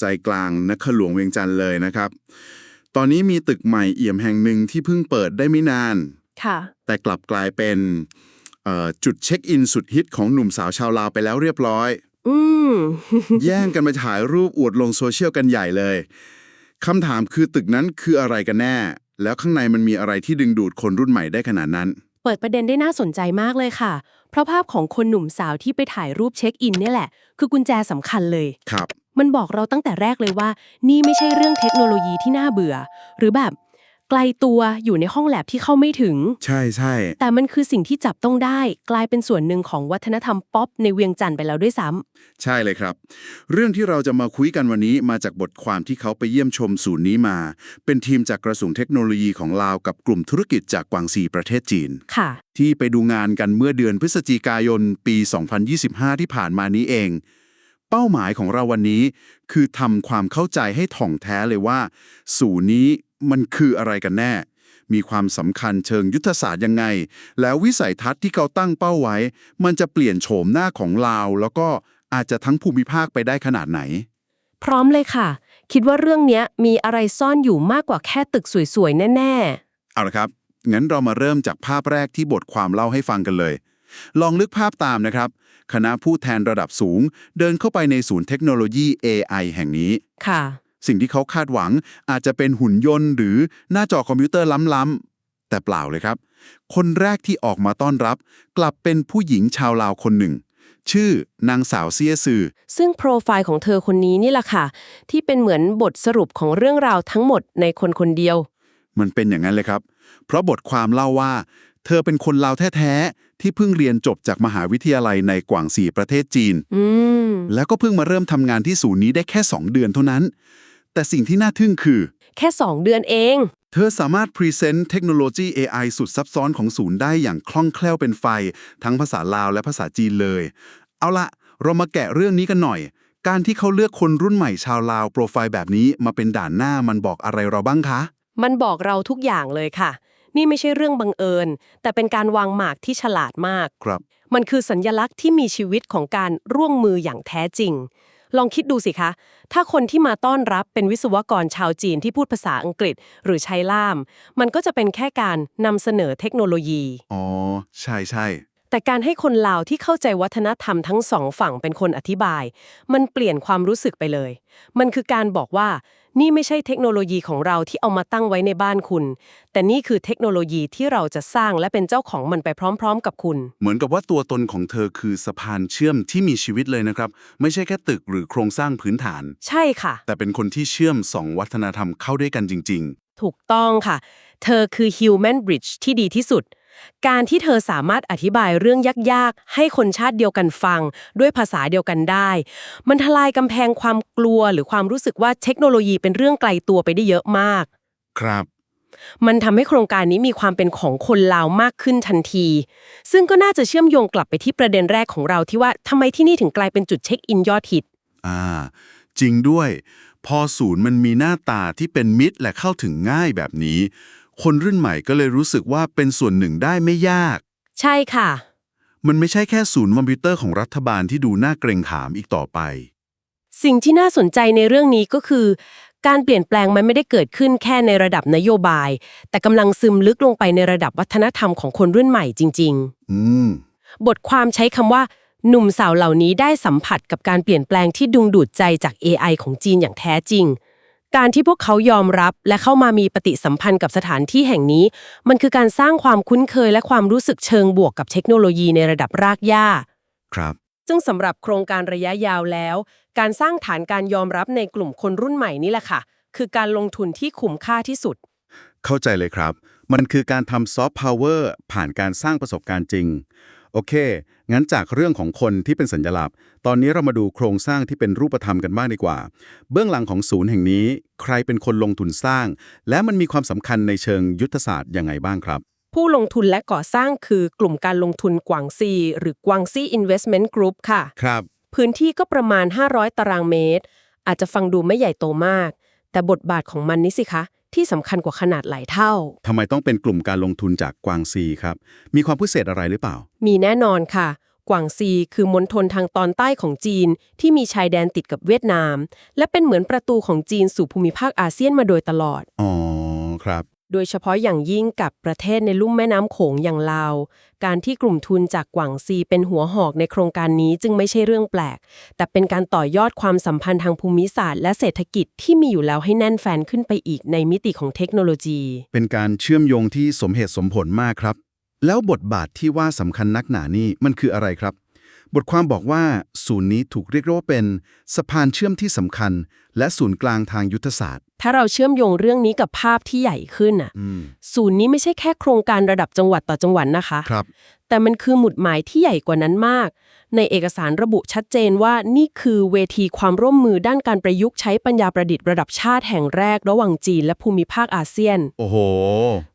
ใจกลางนครหลวงเวียงจันทร์เลยนะครับ ตอนนี้มีตึกใหม่เอี่ยมแห่งหนึ่งที่เพิ่งเปิดได้ไม่นานค่ะแต่กลับกลายเป็นเอ่อจุดเช็คอินสุดฮิตของหนุ่มสาวชาวลาวไปแล้วเรียบร้อยอืมแย่งกันมาถ่ายรูปอวดลงโซเชียลกันใหญ่เลยคำถามคือตึกนั้นคืออะไรกันแน่ แล้วข้างในมันมีอะไรที่ดึงดูดคนรุ่นใหม่ได้ขนาดนั้น เปิดประเด็นได้น่าสนใจมากเลยค่ะ เพราะภาพของคนหนุ่มสาวที่ไปถ่ายรูปเช็คอินเนี่ยแหละ คือกุญแจสำคัญเลยครับ มันบอกเราตั้งแต่แรกเลยว่า นี่ไม่ใช่เรื่องเทคโนโลยีที่น่าเบื่อ หรือแบบไกลตัวอยู่ในห้องแลบที่เข้าไม่ถึง ใช่ใช่แต่มันคือสิ่งที่จับต้องได้ กลายเป็นส่วนหนึ่งของวัฒนธรรมป๊อปในเวียงจันทร์ไปแล้วด้วยซ้ำใช่เลยครับ เรื่องที่เราจะมาคุยกันวันนี้มาจากบทความที่เขาไปเยี่ยมชมศูนย์นี้มา เป็นทีมจากกระทรวงเทคโนโลยีของลาวกับกลุ่มธุรกิจจากกวางซีประเทศจีน ค่ะ ที่ไปดูงานกันเมื่อเดือนพฤศจิกายนปี 2025 ที่ผ่านมานี้เอง เป้าหมายของเราวันนี้ คือทำความเข้าใจให้ถ่องแท้เลยว่าศูนย์นี้มันคืออะไรกันแน่ มีความสำคัญเชิงยุทธศาสตร์ยังไง แล้ววิสัยทัศน์ที่เขาตั้งเป้าไว้ มันจะเปลี่ยนโฉมหน้าของลาว แล้วก็อาจจะทั้งภูมิภาคไปได้ขนาดไหน พร้อมเลยค่ะ คิดว่าเรื่องเนี้ยมีอะไรซ่อนอยู่มากกว่าแค่ตึกสวยๆแน่เอาละครับ งั้นเรามาเริ่มจากภาพแรกที่บทความเล่าให้ฟังกันเลย ลองนึกภาพตามนะครับ คณะผู้แทนระดับสูง เดินเข้าไปในศูนย์เทคโนโลยี AI แห่งนี้ๆค่ะ สิ่งที่เขาคาดหวังอาจจะเป็นหุ่นยนต์ หรือหน้าจอคอมพิวเตอร์ล้ำๆแต่เปล่าเลยครับ คนแรกที่ออกมาต้อนรับ กลับเป็นผู้หญิงชาวลาวคนหนึ่ง ชื่อนางสาวเซียซือ ซึ่งโปรไฟล์ของเธอคนนี้นี่แหละค่ะ ที่เป็นเหมือนบทสรุปของเรื่องราวทั้งหมดในคนคนเดียว มันเป็นอย่างนั้นเลยครับ เพราะบทความเล่าว่า เธอเป็นคนลาวแท้ๆ ที่เพิ่งเรียนจบจากมหาวิทยาลัยในกวางซีประเทศจีน อืม แล้วก็เพิ่งมาเริ่มทำงานที่ศูนย์นี้ได้แค่ 2 เดือนเท่านั้น แต่สิ่งที่น่าทึ่งคือ แค่ 2 เดือนเอง เธอสามารถพรีเซนต์เทคโนโลยี AI สุดซับซ้อนของศูนย์ได้อย่างคล่องแคล่วเป็นไฟ ทั้งภาษาลาวและภาษาจีนเลย เอาละเรามาแกะเรื่องนี้กันหน่อย การที่เขาเลือกคนรุ่นใหม่ชาวลาวโปรไฟล์แบบนี้มาเป็นด่านหน้ามันบอกอะไรเราบ้างคะ มันบอกเราทุกอย่างเลยค่ะ นี่ไม่ใช่เรื่องบังเอิญ แต่เป็นการวางหมากที่ฉลาดมาก ครับ มันคือสัญญลักษณ์ที่มีชีวิตของการร่วมมืออย่างแท้จริง ลองคิดดูสิคะ ถ้าคนที่มาต้อนรับเป็นวิศวกรชาวจีนที่พูดภาษาอังกฤษ หรือใช้ล่าม มันก็จะเป็นแค่การนำเสนอเทคโนโลยี อ๋อ ใช่ใช่ แต่การให้คนลาวที่เข้าใจวัฒนธรรมทั้งสองฝั่งเป็นคนอธิบาย มันเปลี่ยนความรู้สึกไปเลย มันคือการบอกว่า นี่ไม่ใช่เทคโนโลยีของเราที่เอามาตั้งไว้ในบ้านคุณ แต่นี่คือเทคโนโลยีที่เราจะสร้างและเป็นเจ้าของมันไปพร้อม ๆ กับคุณ เหมือนกับว่าตัวตนของเธอคือสะพานเชื่อมที่มีชีวิตเลยนะครับ ไม่ใช่แค่ตึกหรือโครงสร้างพื้นฐาน ใช่ค่ะ แต่เป็นคนที่เชื่อมสองวัฒนธรรมเข้าด้วยกันจริงถูกต้องค่ะ เธอคือ human bridge ที่ดีที่สุด การที่เธอสามารถอธิบายเรื่องยากๆ ให้คนชาติเดียวกันฟัง ด้วยภาษาเดียวกันได้ มันทลายกำแพงความกลัวหรือความรู้สึกว่าเทคโนโลยีเป็นเรื่องไกลตัวไปได้เยอะมากๆครับ มันทำให้โครงการนี้มีความเป็นของคนลาวมากขึ้นทันที ซึ่งก็น่าจะเชื่อมโยงกลับไปที่ประเด็นแรกของเราที่ว่าทำไมที่นี่ถึงกลายเป็นจุดเช็คอินยอดฮิตอ่า จริงด้วย พอศูนย์มันมีหน้าตาที่เป็นมิตรและเข้าถึงง่ายแบบนี้ คนรุ่นใหม่ก็เลยรู้สึกว่าเป็นส่วนหนึ่งได้ไม่ยาก ใช่ค่ะ มันไม่ใช่แค่ศูนย์คอมพิวเตอร์ของรัฐบาลที่ดูน่าเกรงขามอีกต่อไป สิ่งที่น่าสนใจในเรื่องนี้ก็คือ การเปลี่ยนแปลงมันไม่ได้เกิดขึ้นแค่ในระดับนโยบาย แต่กำลังซึมลึกลงไปในระดับวัฒนธรรมของคนรุ่นใหม่จริง อืม ๆ บทความใช้คำว่า หนุ่มสาวเหล่านี้ได้สัมผัสกับการเปลี่ยนแปลงที่ดึงดูดใจจาก AI ของจีนอย่างแท้จริง การที่พวกเขายอมรับและเข้ามามีปฏิสัมพันธ์กับสถานที่แห่งนี้ มันคือการสร้างความคุ้นเคยและความรู้สึกเชิงบวกกับเทคโนโลยีในระดับรากหญ้า ครับ ซึ่งสำหรับโครงการระยะยาวแล้ว การสร้างฐานการยอมรับในกลุ่มคนรุ่นใหม่นี่แหละค่ะ คือการลงทุนที่คุ้มค่าที่สุด เข้าใจเลยครับ มันคือการทำซอฟต์พาวเวอร์ผ่านการสร้างประสบการณ์จริง โอเค งั้นจากเรื่องของคนที่เป็นสัญลักษณ์ ตอนนี้เรามาดูโครงสร้างที่เป็นรูปธรรมกันบ้างดีกว่า เบื้องหลังของศูนย์แห่งนี้ ใครเป็นคนลงทุนสร้าง และมันมีความสำคัญในเชิงยุทธศาสตร์ยังไงบ้างครับ ผู้ลงทุนและก่อสร้างคือกลุ่มการลงทุนกวางซี หรือกวางซี Investment Group ค่ะ ครับ พื้นที่ก็ประมาณ 500 ตารางเมตร อาจจะฟังดูไม่ใหญ่โตมาก แต่บทบาทของมันนี่สิคะ ที่สำคัญกว่าขนาดหลายเท่า ทำไมต้องเป็นกลุ่มการลงทุนจากกวางซีครับ มีความพิเศษอะไรหรือเปล่า มีแน่นอนค่ะ กวางซีคือมณฑลทางตอนใต้ของจีน ที่มีชายแดนติดกับเวียดนาม และเป็นเหมือนประตูของจีนสู่ภูมิภาคอาเซียนมาโดยตลอด อ๋อ ครับ โดยเฉพาะอย่างยิ่งกับประเทศในลุ่มแม่น้ำโขงอย่างลาว การที่กลุ่มทุนจากกวางซีเป็นหัวหอกในโครงการนี้จึงไม่ใช่เรื่องแปลก แต่เป็นการต่อยอดความสัมพันธ์ทางภูมิศาสตร์และเศรษฐกิจที่มีอยู่แล้วให้แน่นแฟนขึ้นไปอีกในมิติของเทคโนโลยี เป็นการเชื่อมโยงที่สมเหตุสมผลมากครับ แล้วบทบาทที่ว่าสำคัญนักหนานี่มันคืออะไรครับ บทความบอกว่า ศูนย์นี้ถูกเรียกว่าเป็น สะพานเชื่อมที่สำคัญ และศูนย์กลางทางยุทธศาสตร์ ถ้าเราเชื่อมโยงเรื่องนี้กับภาพที่ใหญ่ขึ้นน่ะอืมศูนย์นี้ไม่ใช่แค่โครงการระดับจังหวัดต่อจังหวัดนะคะครับแต่มันคือหมุดหมายที่ใหญ่กว่านั้นมาก ในเอกสารระบุชัดเจนว่านี่คือเวทีความร่วมมือด้านการประยุกต์ใช้ปัญญาประดิษฐ์ระดับชาติแห่งแรกระหว่างจีนและภูมิภาคอาเซียน โอ้โห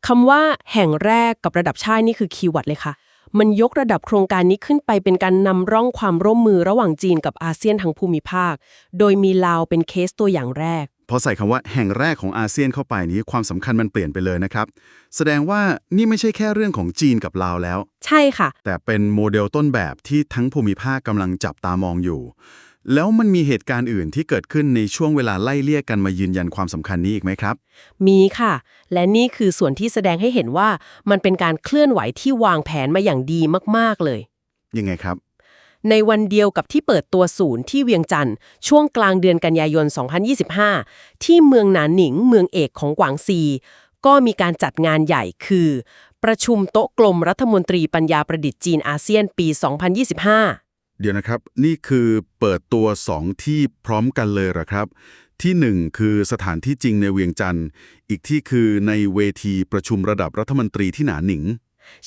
คำว่าแห่งแรกกับระดับชาตินี่คือคีย์เวิร์ดเลยค่ะ มันยกระดับโครงการนี้ขึ้นไปเป็นการนำร่องความร่วมมือระหว่างจีนกับอาเซียนทั้งภูมิภาค โดยมีลาวเป็นเคสตัวอย่างแรก พอใส่คำว่าแห่งแรกของอาเซียนเข้าไปนี้ความสำคัญมันเปลี่ยนไปเลยนะครับ แสดงว่านี่ไม่ใช่แค่เรื่องของจีนกับลาวแล้ว ใช่ค่ะ แต่เป็นโมเดลต้นแบบที่ทั้งภูมิภาคกำลังจับตามองอยู่ แล้วมันมีเหตุการณ์อื่นที่เกิดขึ้นในช่วงเวลาไล่เลี่ยกันมายืนยันความสำคัญนี้อีกไหมครับ มีค่ะ และนี่คือส่วนที่แสดงให้เห็นว่ามันเป็นการเคลื่อนไหวที่วางแผนมาอย่างดีมากๆเลย ยังไงครับ ในวันเดียวกับที่เปิดตัวศูนย์ที่เวียงจันทร์ช่วงกลางเดือนกันยายน 2025 ที่เมืองหนานหนิงเมืองเอกของกวางซี ก็มีการจัดงานใหญ่คือ ประชุมโต๊ะกลมรัฐมนตรีปัญญาประดิษฐ์จีนอาเซียนปี 2025 เดี๋ยวนะครับ นี่คือเปิดตัว 2 ที่พร้อมกันเลยเหรอครับ ที่ 1 คือสถานที่จริงในเวียงจันทร์อีกที่คือในเวทีประชุมระดับรัฐมนตรีที่หนานหนิง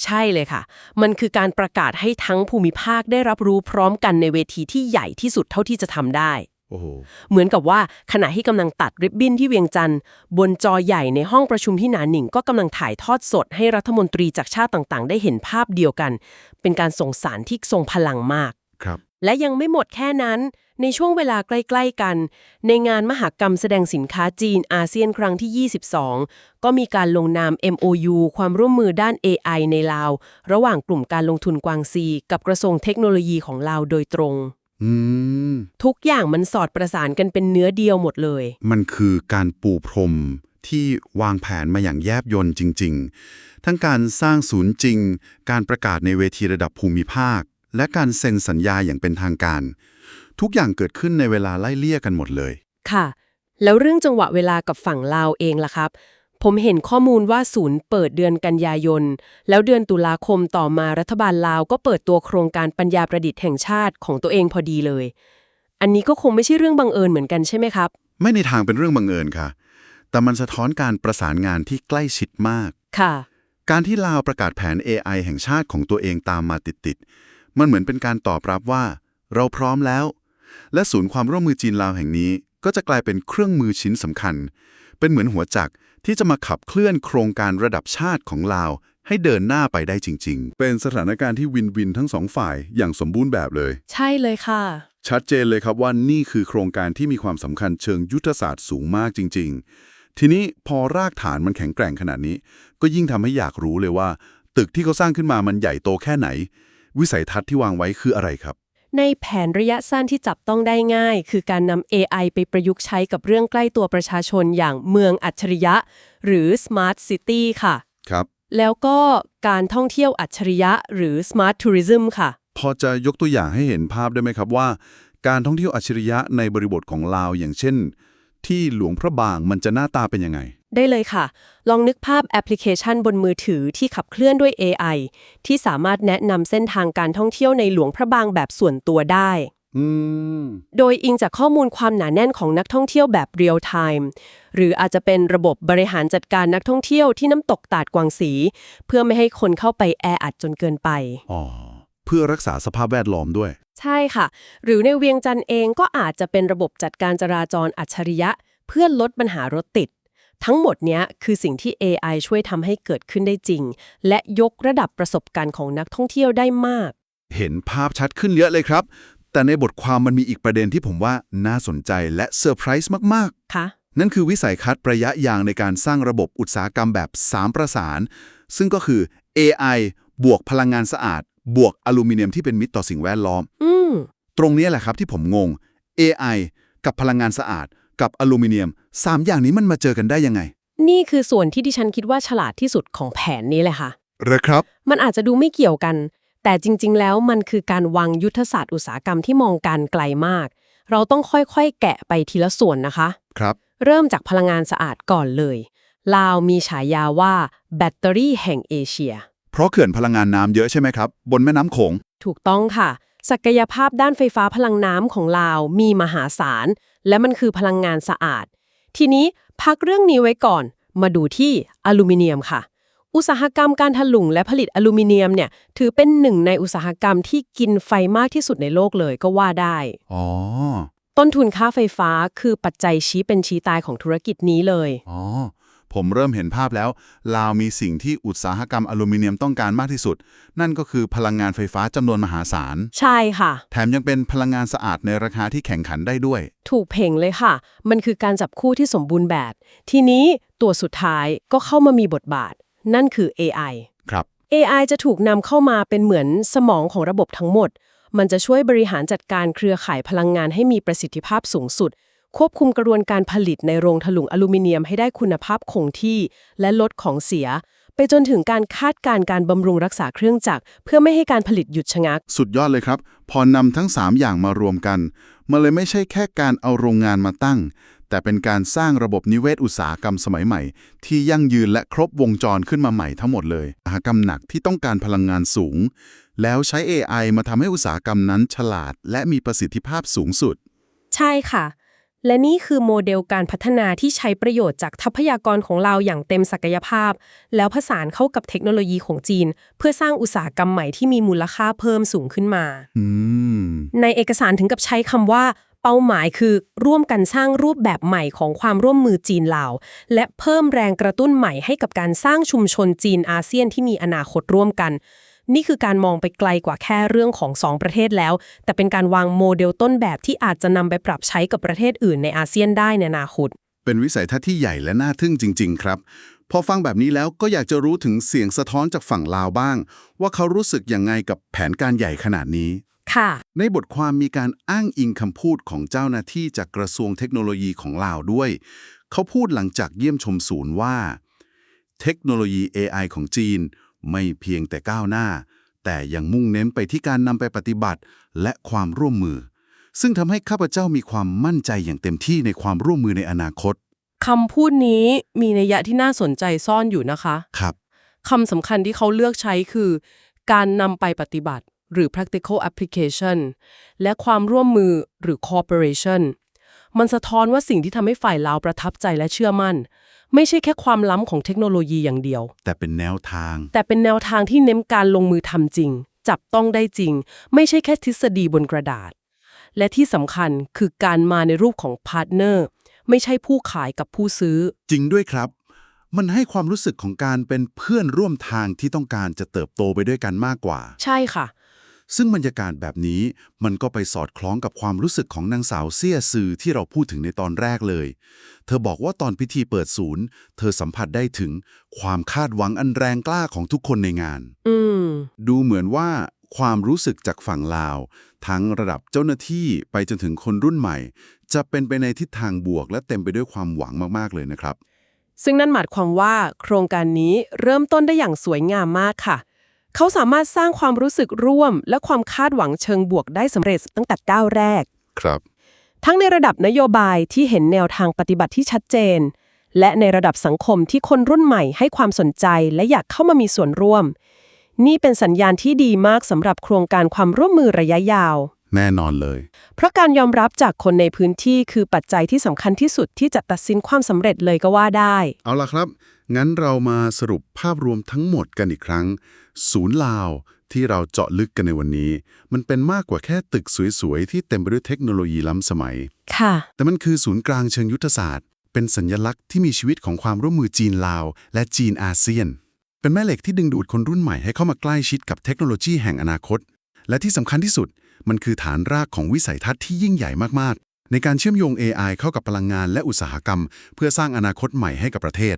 ใช่เลยค่ะ มันคือการประกาศให้ทั้งภูมิภาคได้รับรู้พร้อมกันในเวทีที่ใหญ่ที่สุดเท่าที่จะทำได้โอ้โหเหมือนกับว่าขณะที่กำลังตัดริบบิ้นที่เวียงจันทร์บนจอใหญ่ในห้องประชุมที่หนานหนิงก็กำลังถ่ายทอดสดให้รัฐมนตรีจากชาติต่างๆ ได้เห็นภาพเดียวกัน เป็นการส่งสารที่ทรงพลังมากครับ และยังไม่หมดแค่นั้น ในช่วงเวลาใกล้ ๆ กัน ในงานมหกรรมแสดงสินค้าจีนอาเซียนครั้งที่ 22 ก็มีการลงนาม MOU ความร่วมมือด้าน AI ในลาว ระหว่างกลุ่มการลงทุนกวางซี กับกระทรวงเทคโนโลยีของลาวโดยตรงอืมทุกอย่างมันสอดประสานกันเป็นเนื้อเดียวหมดเลย มันคือการปูพรมที่วางแผนมาอย่างแยบยลจริง ๆ ทั้งการสร้างศูนย์จริง การประกาศในเวทีระดับภูมิภาค และการเซ็นสัญญาอย่างเป็นทางการ ทุกอย่างเกิดขึ้นในเวลาไล่เลี่ยกันหมดเลย ค่ะ แล้วเรื่องจังหวะเวลากับฝั่งลาวเองล่ะครับ ผมเห็นข้อมูลว่าศูนย์เปิดเดือนกันยายน แล้วเดือนตุลาคมต่อมารัฐบาลลาวก็เปิดตัวโครงการปัญญาประดิษฐ์แห่งชาติของตัวเองพอดีเลย อันนี้ก็คงไม่ใช่เรื่องบังเอิญเหมือนกันใช่ไหมครับ ไม่ในทางเป็นเรื่องบังเอิญค่ะ แต่มันสะท้อนการประสานงานที่ใกล้ชิดมาก ค่ะ การที่ลาวประกาศแผน AI แห่งชาติของตัวเองตามมาติดๆ มันเหมือนเป็นการตอบรับว่า เราพร้อมแล้ว และศูนย์ความร่วมมือจีนลาวแห่งนี้ ก็จะกลายเป็นเครื่องมือชิ้นสำคัญ เป็นเหมือนหัวจักรที่จะมาขับเคลื่อนโครงการระดับชาติของลาว ให้เดินหน้าไปได้จริง ๆ เป็นสถานการณ์ที่วินวินทั้งสองฝ่ายอย่างสมบูรณ์แบบเลย ใช่เลยค่ะ ชัดเจนเลยครับว่านี่คือโครงการที่มีความสำคัญเชิงยุทธศาสตร์สูงมากจริง ๆ ทีนี้พอรากฐานมันแข็งแกร่งขนาดนี้ ก็ยิ่งทำให้อยากรู้เลยว่า ตึกที่เขาสร้างขึ้นมามันใหญ่โตแค่ไหน วิสัยทัศน์ที่วางไว้คืออะไรครับ ในแผนระยะสั้นที่จับต้องได้ง่าย คือการนำ AI ไปประยุกต์ใช้กับเรื่องใกล้ตัวประชาชนอย่างเมืองอัจฉริยะ หรือ Smart City ค่ะ ครับ แล้วก็การท่องเที่ยวอัจฉริยะ หรือ Smart Tourism ค่ะ พอจะยกตัวอย่างให้เห็นภาพได้ไหมครับว่า การท่องเที่ยวอัจฉริยะในบริบทของลาวอย่างเช่น ที่หลวงพระบางมันจะหน้าตาเป็นยังไง ได้เลยค่ะ ลองนึกภาพแอปพลิเคชันบนมือถือที่ขับเคลื่อนด้วย AI ที่สามารถแนะนำเส้นทางการท่องเที่ยวในหลวงพระบางแบบส่วนตัวได้อืมโดยอิงจากข้อมูลความหนาแน่นของนักท่องเที่ยวแบบเรียลไทม์หรืออาจจะเป็นระบบบริหารจัดการนักท่องเที่ยวที่น้ำตกตาดกวางสี เพื่อไม่ให้คนเข้าไปแออัดจนเกินไป อ๋อ เพื่อรักษาสภาพแวดล้อมด้วย ใช่ค่ะ หรือในเวียงจันทร์เองก็อาจจะเป็นระบบจัดการจราจรอัจฉริยะ เพื่อลดปัญหารถติด ทั้งหมดเนี้ยคือสิ่งที่ AI ช่วยทำให้เกิดขึ้นได้จริง และยกระดับประสบการณ์ของนักท่องเที่ยวได้มาก เห็นภาพชัดขึ้นเยอะเลยครับ แต่ในบทความมันมีอีกประเด็นที่ผมว่าน่าสนใจและเซอร์ไพรส์มากค่ะๆนั่นคือวิสัยทัศน์ระยะยาวในการสร้างระบบอุตสาหกรรมแบบ 3 ประสาน ซึ่งก็คือ AI บวกพลังงานสะอาด บวกอลูมิเนียมที่เป็นมิตรต่อสิ่งแวดล้อมอืมตรงนี้แหละครับที่ผมงง AI กับพลังงานสะอาด กับอลูมิเนียม สามอย่างนี้มันมาเจอกันได้ยังไง นี่คือส่วนที่ดิฉันคิดว่าฉลาดที่สุดของแผนนี้เลยค่ะเหรอครับ มันอาจจะดูไม่เกี่ยวกัน แต่จริง ๆ แล้วมันคือการวางยุทธศาสตร์อุตสาหกรรมที่มองการไกลมาก เราต้องค่อยๆ แกะไปทีละส่วนนะคะ ครับ เริ่มจากพลังงานสะอาดก่อนเลย ลาวมีฉายาว่าแบตเตอรี่แห่งเอเชีย เพราะเขื่อนพลังงานน้ำเยอะใช่ไหมครับ บนแม่น้ำโขง ถูกต้องค่ะ ศักยภาพด้านไฟฟ้าพลังน้ำของลาวมีมหาศาล และมันคือพลังงานสะอาด ทีนี้พักเรื่องนี้ไว้ก่อน มาดูที่อลูมิเนียมค่ะ อุตสาหกรรมการถลุงและผลิตอลูมิเนียมเนี่ยถือเป็นหนึ่งในอุตสาหกรรมที่กินไฟมากที่สุดในโลกเลยก็ว่าได้ อ๋อ ต้นทุนค่าไฟฟ้าคือปัจจัยชี้เป็นชี้ตายของธุรกิจนี้เลย อ๋อ ผมเริ่มเห็นภาพแล้ว ลาวมีสิ่งที่อุตสาหกรรมอลูมิเนียมต้องการมากที่สุด นั่นก็คือพลังงานไฟฟ้าจำนวนมหาศาล ใช่ค่ะ แถมยังเป็นพลังงานสะอาดในราคาที่แข่งขันได้ด้วย ถูกเพ่งเลยค่ะ มันคือการจับคู่ที่สมบูรณ์แบบ ทีนี้ตัวสุดท้ายก็เข้ามามีบทบาท นั่นคือ AI ครับ AI จะถูกนำเข้ามาเป็นเหมือนสมองของระบบทั้งหมด มันจะช่วยบริหารจัดการเครือข่ายพลังงานให้มีประสิทธิภาพสูงสุด ควบคุมกระบวนการผลิตในโรงถลุงอลูมิเนียมให้ได้คุณภาพคงที่ และลดของเสีย ไปจนถึงการคาดการณ์การบำรุงรักษาเครื่องจักร เพื่อไม่ให้การผลิตหยุดชะงัก สุดยอดเลยครับ พอนำทั้ง 3 อย่างมารวมกัน มันเลยไม่ใช่แค่การเอาโรงงานมาตั้ง แต่เป็นการสร้างระบบนิเวศอุตสาหกรรมสมัยใหม่ ที่ยั่งยืนและครบวงจรขึ้นมาใหม่ทั้งหมดเลยอุตสาหกรรมหนักที่ต้องการพลังงานสูง แล้วใช้ AI มาทำให้อุตสาหกรรมนั้นฉลาด และมีประสิทธิภาพสูงสุด ใช่ค่ะ และนี่คือโมเดลการพัฒนาที่ใช้ประโยชน์จากทรัพยากรของเราอย่างเต็มศักยภาพ แล้วผสานเข้ากับเทคโนโลยีของจีน เพื่อสร้างอุตสาหกรรมใหม่ที่มีมูลค่าเพิ่มสูงขึ้นมาอืมในเอกสารถึงกับใช้คำว่า เป้าหมายคือร่วมกันสร้างรูปแบบใหม่ของความร่วมมือจีนลาว และเพิ่มแรงกระตุ้นใหม่ให้กับการสร้างชุมชนจีนอาเซียนที่มีอนาคตร่วมกัน นี่คือการมองไปไกลกว่าแค่เรื่องของสองประเทศแล้ว แต่เป็นการวางโมเดลต้นแบบที่อาจจะนำไปปรับใช้กับประเทศอื่นในอาเซียนได้ในอนาคตเป็นวิสัยทัศน์ที่ใหญ่และน่าทึ่งจริง ๆ ครับ พอฟังแบบนี้แล้วก็อยากจะรู้ถึงเสียงสะท้อนจากฝั่งลาวบ้าง ว่าเขารู้สึกยังไงกับแผนการใหญ่ขนาดนี้ ค่ะ ในบทความมีการอ้างอิงคำพูดของเจ้าหน้าที่จากกระทรวงเทคโนโลยีของลาวด้วย เขาพูดหลังจากเยี่ยมชมศูนย์ว่า เทคโนโลยี AI ของจีน ไม่เพียงแต่ก้าวหน้า แต่ยังมุ่งเน้นไปที่การนำไปปฏิบัติและความร่วมมือ ซึ่งทำให้ข้าพเจ้ามีความมั่นใจอย่างเต็มที่ในความร่วมมือในอนาคตคำพูดนี้มีนัยยะที่น่าสนใจซ่อนอยู่นะคะครับคำสำคัญที่เขาเลือกใช้คือ การนำไปปฏิบัติ หรือ practical application และความร่วมมือหรือ cooperation มันสะท้อนว่าสิ่งที่ทำให้ฝ่ายลาวประทับใจและเชื่อมั่น ไม่ใช่แค่ความล้ำของเทคโนโลยีอย่างเดียว แต่เป็นแนวทาง แต่เป็นแนวทางที่เน้นการลงมือทำจริง จับต้องได้จริง ไม่ใช่แค่ทฤษฎีบนกระดาษ และที่สำคัญคือการมาในรูปของพาร์ทเนอร์ไม่ใช่ผู้ขายกับผู้ซื้อ จริงด้วยครับ มันให้ความรู้สึกของการเป็นเพื่อนร่วมทางที่ต้องการจะเติบโตไปด้วยกันมากกว่า ใช่ค่ะ ซึ่งบรรยากาศแบบนี้มันก็ไปสอดคล้องกับความรู้สึกของนางสาวเซี่ยซือที่เราพูดถึงในตอนแรกเลย เธอบอกว่าตอนพิธีเปิดศูนย์ เธอสัมผัสได้ถึงความคาดหวังอันแรงกล้าของทุกคนในงาน อืมดูเหมือนว่าความรู้สึกจากฝั่งลาว ทั้งระดับเจ้าหน้าที่ไปจนถึงคนรุ่นใหม่ จะเป็นไปในทิศทางบวกและเต็มไปด้วยความหวังมากๆเลยนะครับ ซึ่งนั่นหมายความว่า โครงการนี้เริ่มต้นได้อย่างสวยงามมากค่ะ เขาสามารถสร้างความรู้สึกร่วม และความคาดหวังเชิงบวกได้สำเร็จตั้งแต่ก้าวแรก ครับ ทั้งในระดับนโยบายที่เห็นแนวทางปฏิบัติที่ชัดเจน และในระดับสังคมที่คนรุ่นใหม่ให้ความสนใจและอยากเข้ามามีส่วนร่วม นี่เป็นสัญญาณที่ดีมากสำหรับโครงการความร่วมมือระยะยาว แน่นอนเลย เพราะการยอมรับจากคนในพื้นที่คือปัจจัยที่สำคัญที่สุดที่จะตัดสินความสำเร็จเลยก็ว่าได้ เอาล่ะครับ งั้นเรามาสรุปภาพรวมทั้งหมดกันอีกครั้ง ศูนย์ลาวที่เราเจาะลึกกันในวันนี้ มันเป็นมากกว่าแค่ตึกสวยๆ ที่เต็มไปด้วยเทคโนโลยีล้ำสมัย ค่ะ แต่มันคือศูนย์กลางเชิงยุทธศาสตร์ เป็นสัญลักษณ์ที่มีชีวิตของความร่วมมือจีนลาว และจีนอาเซียน เป็นแม่เหล็กที่ดึงดูดคนรุ่นใหม่ให้เข้ามาใกล้ชิดกับเทคโนโลยีแห่งอนาคต และที่สำคัญที่สุด มันคือฐานรากของวิสัยทัศน์ที่ยิ่งใหญ่มากๆ ในการเชื่อมโยง AI เข้ากับพลังงานและอุตสาหกรรม เพื่อสร้างอนาคตใหม่ให้กับประเทศ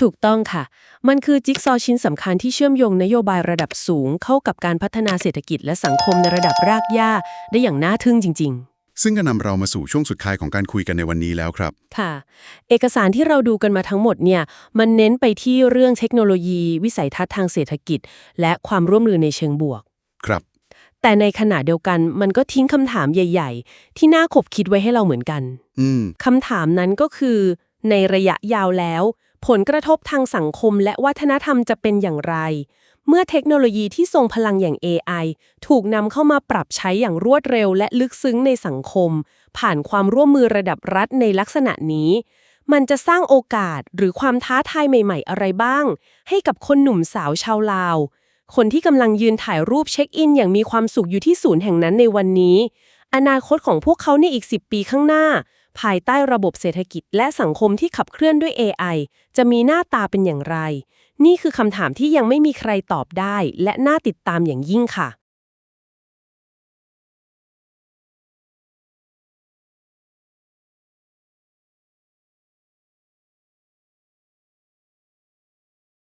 ถูกต้องค่ะ มันคือจิ๊กซอว์ชิ้นสำคัญที่เชื่อมโยงนโยบายระดับสูง เข้ากับการพัฒนาเศรษฐกิจและสังคมในระดับรากหญ้า ได้อย่างน่าทึ่งจริงซึ่งก็นำเรามาสู่ช่วงสุดท้ายของการคุยกันในวันนี้แล้วครับๆค่ะ เอกสารที่เราดูกันมาทั้งหมดเนี่ย มันเน้นไปที่เรื่องเทคโนโลยี วิสัยทัศน์ทางเศรษฐกิจ และความร่วมมือในเชิงบวก ครับ แต่ในขณะเดียวกันมันก็ทิ้งคำถามใหญ่ ๆ ที่น่าขบคิดไว้ให้เราเหมือนกัน อืม คำถามนั้นก็คือ ในระยะยาวแล้ว ผลกระทบทางสังคมและวัฒนธรรมจะเป็นอย่างไร เมื่อเทคโนโลยีที่ทรงพลังอย่าง AI ถูกนำเข้ามาปรับใช้อย่างรวดเร็วและลึกซึ้งในสังคม ผ่านความร่วมมือระดับรัฐในลักษณะนี้ มันจะสร้างโอกาสหรือความท้าทายใหม่ ๆ อะไรบ้าง ให้กับคนหนุ่มสาวชาวลาว คนที่กำลังยืนถ่ายรูปเช็คอิน อย่างมีความสุขอยู่ที่ศูนย์แห่งนั้นในวันนี้ อนาคตของพวกเขาในอีก 10 ปีข้างหน้า ภายใต้ระบบเศรษฐกิจและสังคมที่ขับเคลื่อนด้วย AI จะมีหน้าตาเป็นอย่างไร นี่คือคำถามที่ยังไม่มีใครตอบได้ และน่าติดตามอย่างยิ่งค่ะ